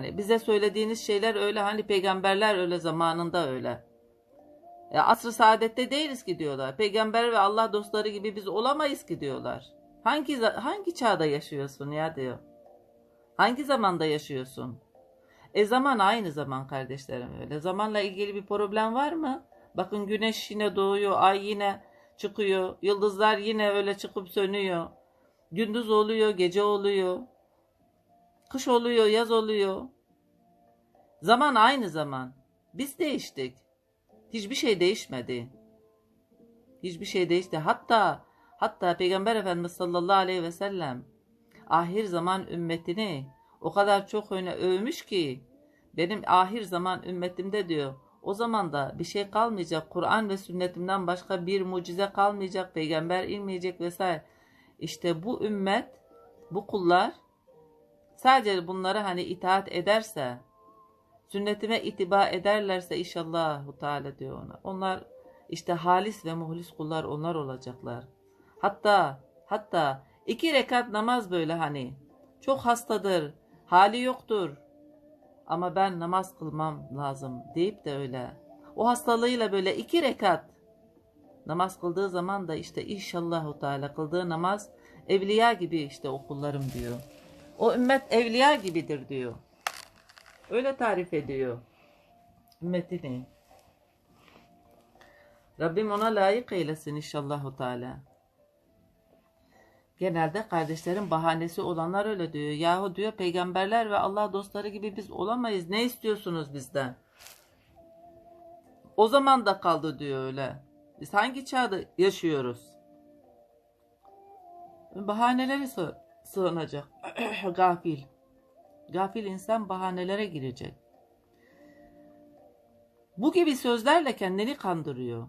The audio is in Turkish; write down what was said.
Hani bize söylediğiniz şeyler öyle hani peygamberler öyle zamanında öyle. Ya asr-ı saadette değiliz ki diyorlar. Peygamber ve Allah dostları gibi biz olamayız ki diyorlar. Hangi hangi çağda yaşıyorsun ya diyor. Hangi zamanda yaşıyorsun? E zaman aynı zaman kardeşlerim öyle. Zamanla ilgili bir problem var mı? Bakın güneş yine doğuyor, ay yine çıkıyor, yıldızlar yine öyle çıkıp sönüyor. Gündüz oluyor, gece oluyor. Kış oluyor, yaz oluyor. Zaman aynı zaman. Biz değiştik. Hiçbir şey değişmedi. Hiçbir şey değişti. Hatta hatta Peygamber Efendimiz sallallahu aleyhi ve sellem ahir zaman ümmetini o kadar çok öne övmüş ki benim ahir zaman ümmetimde diyor. O zaman da bir şey kalmayacak. Kur'an ve sünnetimden başka bir mucize kalmayacak. Peygamber inmeyecek vesaire. İşte bu ümmet, bu kullar sadece bunlara hani itaat ederse, sünnetime itiba ederlerse inşallah Teala diyor ona. Onlar işte halis ve muhlis kullar onlar olacaklar. Hatta hatta iki rekat namaz böyle hani çok hastadır, hali yoktur. Ama ben namaz kılmam lazım deyip de öyle. O hastalığıyla böyle iki rekat namaz kıldığı zaman da işte inşallahu Teala kıldığı namaz evliya gibi işte o kullarım diyor. O ümmet evliya gibidir diyor. Öyle tarif ediyor ümmetini. Rabbim ona layık eylesin inşallahu Teala. Genelde kardeşlerin bahanesi olanlar öyle diyor. Yahu diyor peygamberler ve Allah dostları gibi biz olamayız. Ne istiyorsunuz bizden? O zaman da kaldı diyor öyle. Biz hangi çağda yaşıyoruz? Bahaneleri sığ- sığınacak. Gafil. Gafil insan bahanelere girecek. Bu gibi sözlerle kendini kandırıyor.